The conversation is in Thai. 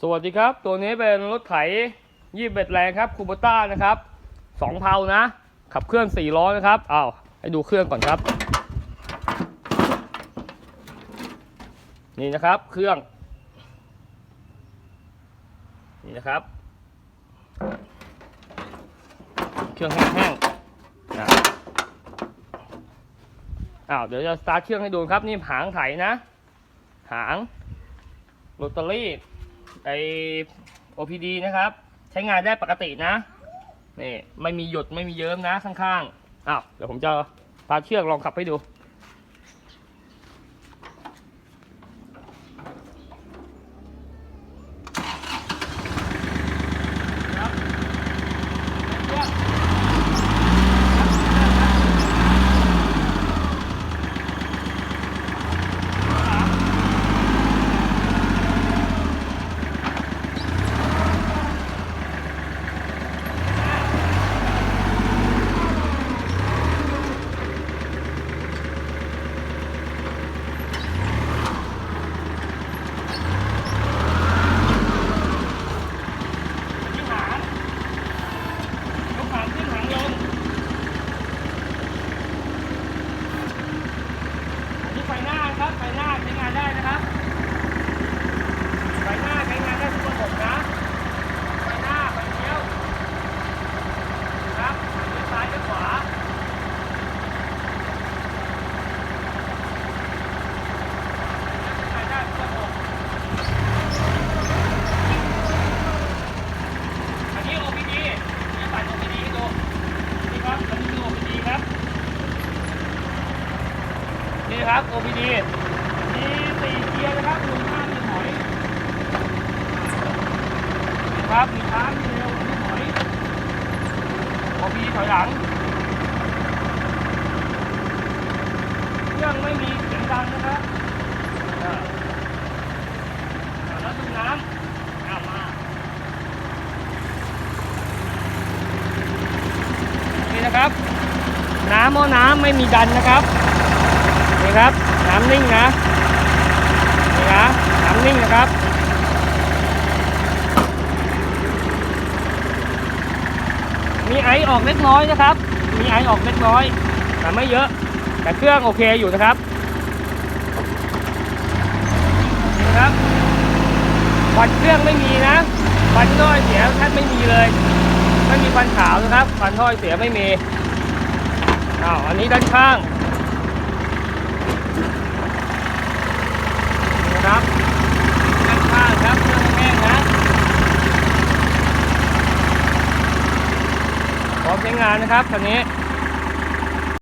สวัสดีครับ ตัวนี้เป็นรถไถยี่เบ็ดแรงครับคูโบต้านะครับสองเพานะ ขับเคลื่อนสี่ล้อนะครับอ้าวให้ดูเครื่องก่อนครับ นี่นะครับเครื่อง นี่นะครับ เครื่องแห้งๆนะอ้าวเดี๋ยวจะสตาร์ทเครื่องให้ดูครับ นี่หางไถนะ หางโรตารี่ ไอ OPD นะครับ ใช้งานได้ปกตินะนี่ไม่มีหยดไม่มีเยิ้มนะข้างๆอ้าวเดี๋ยวผมจะพาเชือกลองขับให้ดู ที่หางยกหางขึ้นหางลงอันนี้ไฟหน้านะครับ ไฟ หน้าใช้งานได้นะครับไฟหน้าใช้งานได้ทุกระบบนะไฟหน้าไฟเลี้ยวครับไฟเลี้ยวซ้ายและขวาใช้งา OPD ถอยหลังเครื่องไม่มีเสียงดังนะครับแล้วดูน้ำเอามานี่นะครับ น้ำหม้อน้ำไม่มีดันนะครับนี่ครับ น้ำนิ่งนะนี่นะน้ำนิ่งนะครับ มีไอออกเล็กน้อยนะครับ มีไอออกเล็กน้อย แต่ไม่เยอะ แต่เครื่องโอเคอยู่นะครับนะครับควันเครื่องไม่มีนะควันน้อยเสียแทบไม่มีเลย ไม่มีควันขาวนะครับควันถ้อยเสียไม่มีอ้าวอันนี้ด้านข้างนี่นะครับ ด้านข้างครับเครื่องแห้งนะพร้อมใช้งานนะครับคันนี้